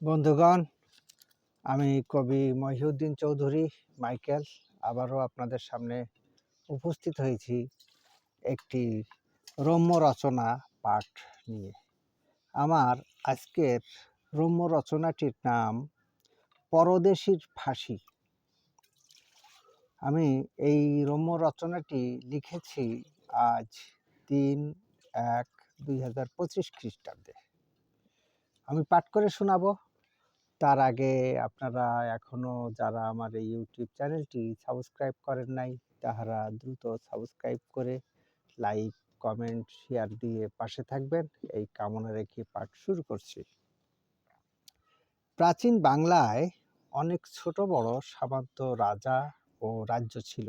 বন্ধুগণ, আমি কবি মহিউদ্দিন চৌধুরী, মাইকেল, আবারও আপনাদের সামনে উপস্থিত হয়েছি একটি রম্য রচনা পাঠ নিয়ে। আমার আজকের রম্য রচনাটির নাম পরদেশীর ফাঁসি। আমি এই রম্য রচনাটি লিখেছি আজ তিন এক দুই হাজার পঁচিশ খ্রিস্টাব্দে। আমি পাঠ করে শোনাবো। তার আগে আপনারা এখনও যারা আমার এই ইউটিউব চ্যানেলটি সাবস্ক্রাইব করেন নাই, তাহারা দ্রুত সাবস্ক্রাইব করে লাইক কমেন্ট শেয়ার দিয়ে পাশে থাকবেন। এই কামনা রেখে পাঠ শুরু করছি। প্রাচীন বাংলায় অনেক ছোট বড় সামন্ত রাজা ও রাজ্য ছিল।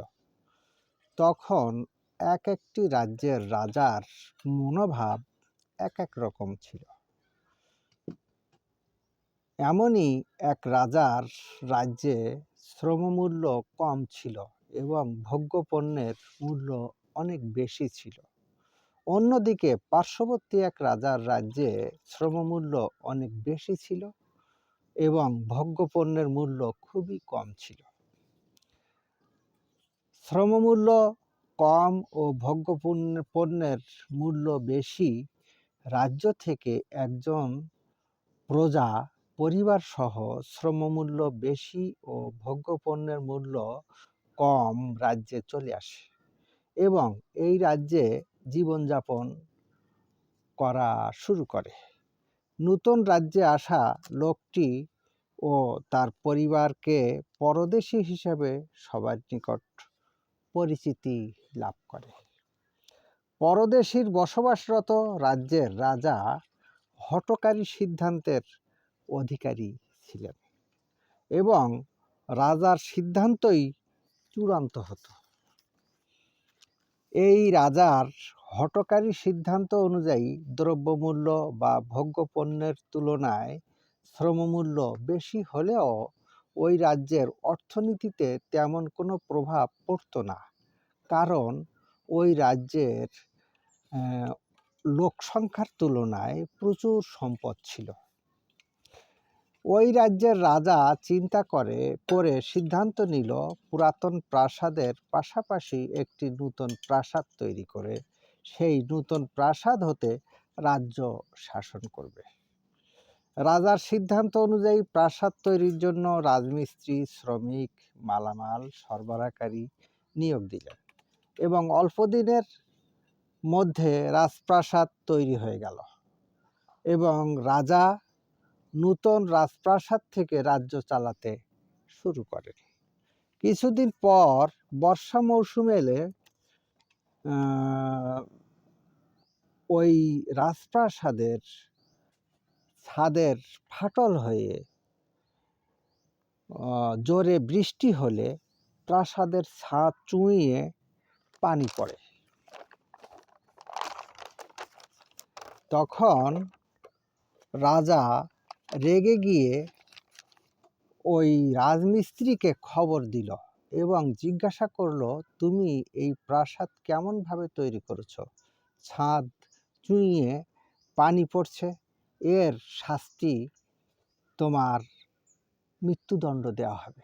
তখন এক একটি রাজ্যের রাজার মনোভাব এক এক রকম ছিল। এমনই এক রাজার রাজ্যে শ্রমমূল্য কম ছিল এবং ভোগ্যপণ্যের মূল্য অনেক বেশি ছিল। অন্যদিকে পার্শ্ববর্তী এক রাজার রাজ্যে শ্রমমূল্য অনেক বেশি ছিল এবং ভোগ্যপণ্যের মূল্য খুবই কম ছিল। শ্রমমূল্য কম ও ভোগ্যপণ্য পণ্যের মূল্য বেশি রাজ্য থেকে একজন প্রজা পরিবার সহ শ্রমমূল্য বেশি ও ভোগ্যপণ্যের মূল্য কম রাজ্যে চলে আসে এবং এই রাজ্যে জীবনযাপন করা শুরু করে। নূতন রাজ্যে আসা লোকটি ও তার পরিবারকে পরদেশী হিসেবে সবার নিকট পরিচিতি লাভ করে। পরদেশীর বসবাসরত রাজ্যের রাজা হটকারী সিদ্ধান্তের অধিকারী ছিলেন এবং রাজার সিদ্ধান্তই চূড়ান্ত হতো। এই রাজার হটকারী সিদ্ধান্ত অনুযায়ী দ্রব্যমূল্য বা ভোগ্যপণ্যের তুলনায় শ্রমমূল্য বেশি হলেও ওই রাজ্যের অর্থনীতিতে তেমন কোনো প্রভাব পড়তো না। কারণ ওই রাজ্যের লোক সংখ্যার তুলনায় প্রচুর সম্পদ ছিল। ওই রাজ্যের রাজা চিন্তা করে করে সিদ্ধান্ত নিল পুরাতন প্রাসাদের পাশাপাশি একটি নূতন প্রাসাদ তৈরি করে। সেই নূতন প্রাসাদ হতে রাজ্য শাসন করবে। রাজার সিদ্ধান্ত অনুযায়ী প্রাসাদ তৈরির জন্য রাজমিস্ত্রি, শ্রমিক, মালামাল, সরবরাহকারী নিয়োগ দিলেন এবং অল্প দিনের মধ্যে রাজপ্রাসাদ তৈরি হয়ে গেল এবং রাজা নূতন রাজপ্রাসাদ থেকে রাজ্য চালাতে শুরু করেন কিছুদিন পর বর্ষা মৌসুম এলে ওই রাজপ্রাসাদের ছাদের ফাটল হয়ে জোরে বৃষ্টি হলে প্রাসাদের ছাদ চুঁইয়ে পানি পড়ে। তখন রাজা রেগে গিয়ে ওই রাজমিস্ত্রিকে খবর দিল এবং জিজ্ঞাসা করল, তুমি এই প্রাসাদ কেমনভাবে তৈরি করেছ? ছাদ, চুইয়ে পানি পড়ছে। এর শাস্তি তোমার মৃত্যুদণ্ড দেওয়া হবে।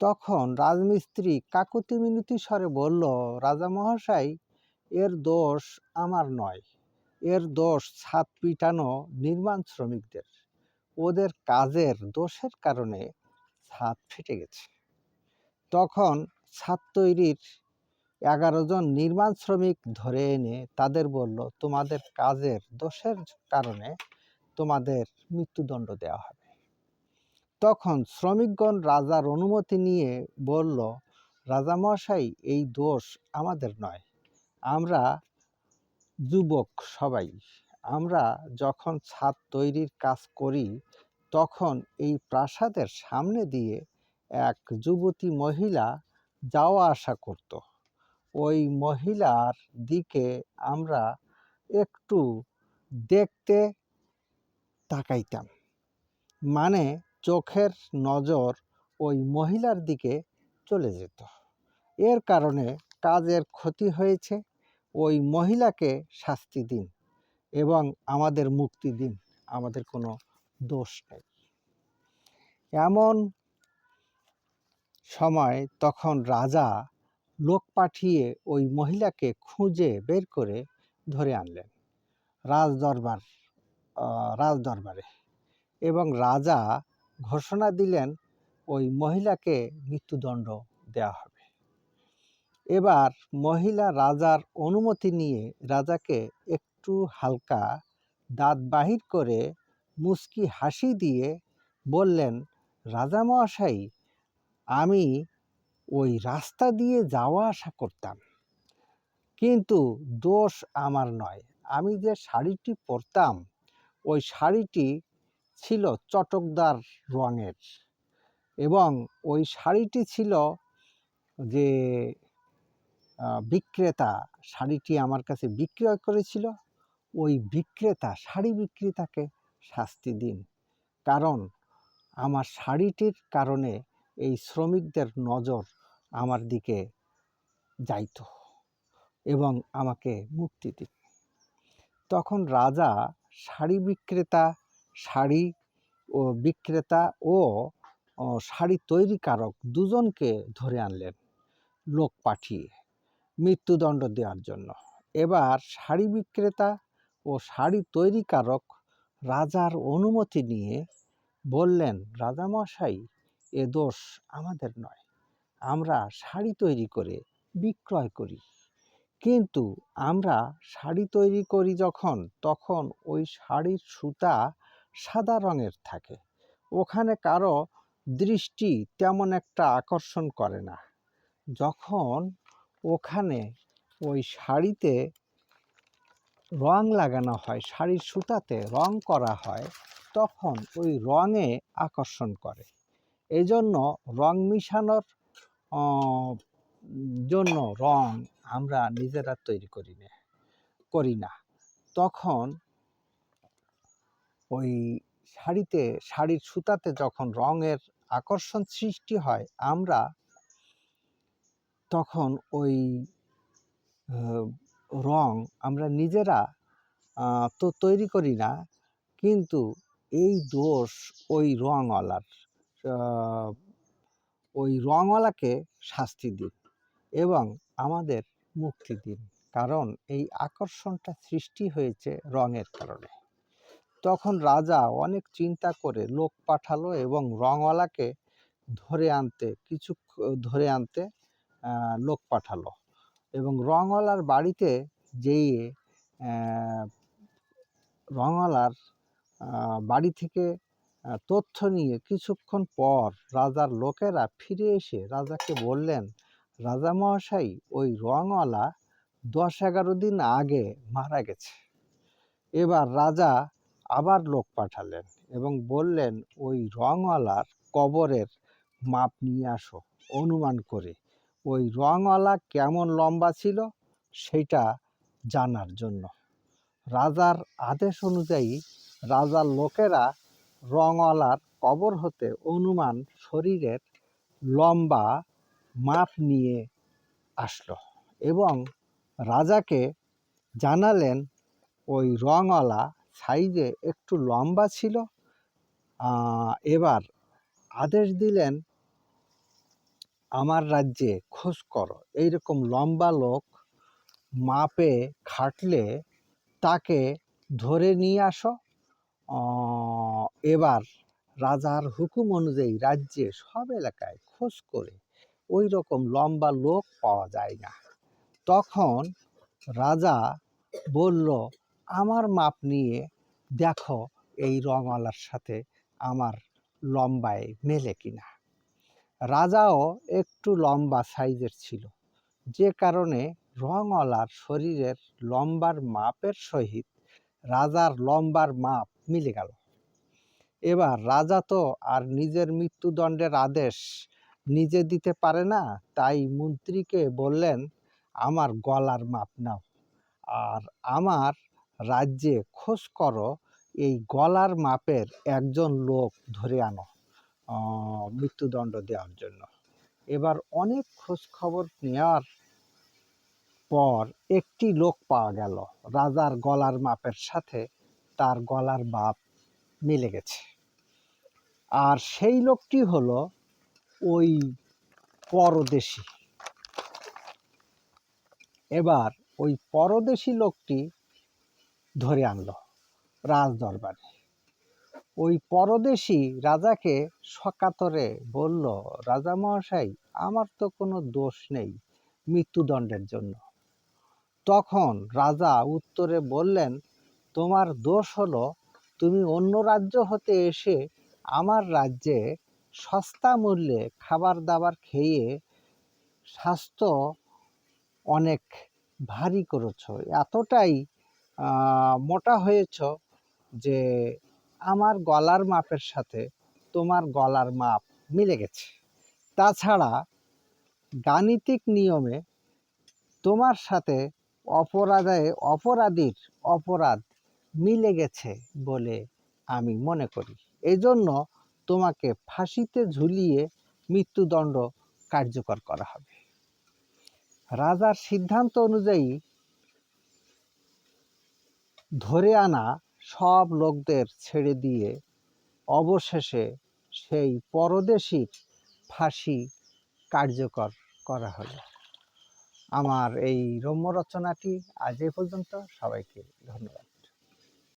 তখন রাজমিস্ত্রি কাকুতি মিনতি স্বরে বলল রাজা মহাশয় এর দোষ আমার নয়। এর দোষ ছাদ পিটানো নির্মাণ শ্রমিকদের। ওদের কাজের দোষের কারণে ছাদ ফেটে গেছে। তখন ছাদ তৈরির এগারো জন নির্মাণ শ্রমিক ধরে এনে তাদের বলল, তোমাদের কাজের দোষের কারণে তোমাদের মৃত্যুদণ্ড দেওয়া হবে। তখন শ্রমিকগণ রাজার অনুমতি নিয়ে বলল রাজামশাই এই দোষ আমাদের নয়। আমরা যুবক সবাই, আমরা যখন ছাদ তৈরির কাজ করি, তখন এই প্রাসাদের সামনে দিয়ে এক যুবতী মহিলা যাওয়া আসা করত। ওই মহিলার দিকে আমরা একটু দেখতে তাকাইতাম। মানে চোখের নজর ওই মহিলার দিকে চলে যেত। এর কারণে কাজের ক্ষতি হয়েছে। ওই মহিলাকে শাস্তি দিন এবং আমাদের মুক্তি দিন, আমাদের কোনো দোষ নেই। এমন সময় তখন রাজা লোক পাঠিয়ে ওই মহিলাকে খুঁজে বের করে ধরে আনলেন রাজ দরবার রাজ দরবারে এবং রাজা ঘোষণা দিলেন ওই মহিলাকে মৃত্যুদণ্ড দেওয়া হবে। এবার মহিলা রাজার অনুমতি নিয়ে রাজাকে একটু হালকা দাঁত বাহির করে মুস্কি হাসি দিয়ে বললেন, রাজা মহাশাই আমি ওই রাস্তা দিয়ে যাওয়া আসা করতাম। কিন্তু দোষ আমার নয়। আমি যে শাড়িটি পরতাম, ওই শাড়িটি ছিল চটকদার রঙের এবং ওই শাড়িটি ছিল যে বিক্রেতা শাড়িটি আমার কাছে বিক্রয় করেছিল। ওই বিক্রেতা, শাড়ি বিক্রেতাকে শাস্তি দিন। কারণ আমার শাড়িটির কারণে এই শ্রমিকদের নজর আমার দিকে যাইত এবং আমাকে মুক্তি দিন তখন রাজা শাড়ি বিক্রেতা, শাড়ি ও বিক্রেতা ও শাড়ি তৈরিকারক দুজনকে ধরে আনলেন, লোক পাঠিয়ে। মৃত্যুদণ্ড দেওয়ার জন্য। এবার শাড়ি বিক্রেতা ও শাড়ি তৈরিকারক রাজার অনুমতি নিয়ে বললেন, রাজামশাই, এ দোষ আমাদের নয়। আমরা শাড়ি তৈরি করে বিক্রয় করি। কিন্তু আমরা শাড়ি তৈরি করি যখন, তখন ওই শাড়ির সুতা সাদা রঙের থাকে। ওখানে কারও দৃষ্টি তেমন একটা আকর্ষণ করে না। যখন ওখানে ওই শাড়িতে রং লাগানো হয়, শাড়ির সুতাতে রং করা হয়, তখন ওই রঙে আকর্ষণ করে। এই জন্য রং মিশানোর জন্য রং আমরা নিজেরা তৈরি করি না করি না। তখন ওই শাড়িতে, শাড়ির সুতাতে যখন রঙের আকর্ষণ সৃষ্টি হয়, আমরা তখন ওই রং আমরা নিজেরা তো তৈরি করি না, কিন্তু এই দোষ ওই রঙওয়ালার ওই রঙওয়ালাকে শাস্তি দিন এবং আমাদের মুক্তি দিন। কারণ এই আকর্ষণটা সৃষ্টি হয়েছে রঙের কারণে। তখন রাজা অনেক চিন্তা করে লোক পাঠালো এবং রঙওয়ালাকে ধরে আনতে কিছু ধরে আনতে লোক পাঠালো। এবং রঙওয়ালার বাড়িতে যেয়ে রঙওয়ালার বাড়ি থেকে তথ্য নিয়ে কিছুক্ষণ পর রাজার লোকেরা ফিরে এসে রাজাকে বললেন, রাজা মহাশাই ওই রঙওয়ালা দশ এগারো দিন আগে মারা গেছে। এবার রাজা আবার লোক পাঠালেন এবং বললেন, ওই রঙওয়ালার কবরের মাপ নিয়ে আসো, অনুমান করে। ওই রঙওয়ালা কেমন লম্বা ছিল সেটা জানার জন্য। রাজার আদেশ অনুযায়ী রাজার লোকেরা রঙওয়ালার কবর হতে অনুমান শরীরের লম্বা মাপ নিয়ে আসলো এবং রাজাকে জানালেন, ওই রঙওয়ালা সাইজে একটু লম্বা ছিল। এবার আদেশ দিলেন আমার রাজ্যে খোঁজ করো। এইরকম লম্বা লোক মাপে খাটলে তাকে ধরে নিয়ে আসো। এবার রাজার হুকুম অনুযায়ী রাজ্যে সব এলাকায় খোঁজ করে ওই রকম লম্বা লোক পাওয়া যায় না। তখন রাজা বলল, আমার মাপ নিয়ে দেখো এই রঙওয়ালার সাথে আমার লম্বায় মেলে কিনা। রাজাও একটু লম্বা সাইজের ছিল। যে কারণে রঙওয়ালার শরীরের লম্বার মাপের সহিত রাজার লম্বার মাপ মিলে গেল। এবার রাজা তো আর নিজের মৃত্যুদণ্ডের আদেশ নিজে দিতে পারে না, তাই মন্ত্রীকে বললেন, আমার গলার মাপ নাও। আর আমার রাজ্যে খোঁজ করো, এই গলার মাপের একজন লোক ধরে আনো। মৃত্যুদণ্ড দেওয়ার জন্য। এবার অনেক খোঁজ খবর নেওয়ার পর একটি লোক পাওয়া গেল। রাজার গলার মাপের সাথে তার গলার মাপ মিলে গেছে। আর সেই লোকটি হলো ওই পরদেশি। এবার ওই পরদেশি লোকটি ধরে আনলো রাজ দরবারে ওই পরদেশি রাজাকে সকাতরে বলল রাজা মহাশয় আমার তো কোনো দোষ নেই মৃত্যুদণ্ডের জন্য। তখন রাজা উত্তরে বললেন, তোমার দোষ হলো, তুমি অন্য রাজ্য হতে এসে আমার রাজ্যে সস্তা মূল্যে খাবার দাবার খেয়ে স্বাস্থ্য অনেক ভারী করেছ। এতটাই মোটা হয়েছ যে আমার গলার মাপের সাথে তোমার গলার মাপ মিলে গেছে। তাছাড়া গাণিতিক নিয়মে তোমার সাথে অপরাধে, অপরাধীর অপরাধ মিলে গেছে বলে আমি মনে করি। এই জন্য তোমাকে ফাঁসিতে ঝুলিয়ে মৃত্যুদণ্ড কার্যকর করা হবে। রাজার সিদ্ধান্ত অনুযায়ী ধরে আনা সব লোকদের ছেড়ে দিয়ে অবশেষে সেই পরদেশীর ফাঁসি কার্যকর করা হলো। আমার এই রম্য রচনাটি আজ এ পর্যন্ত। সবাইকে ধন্যবাদ।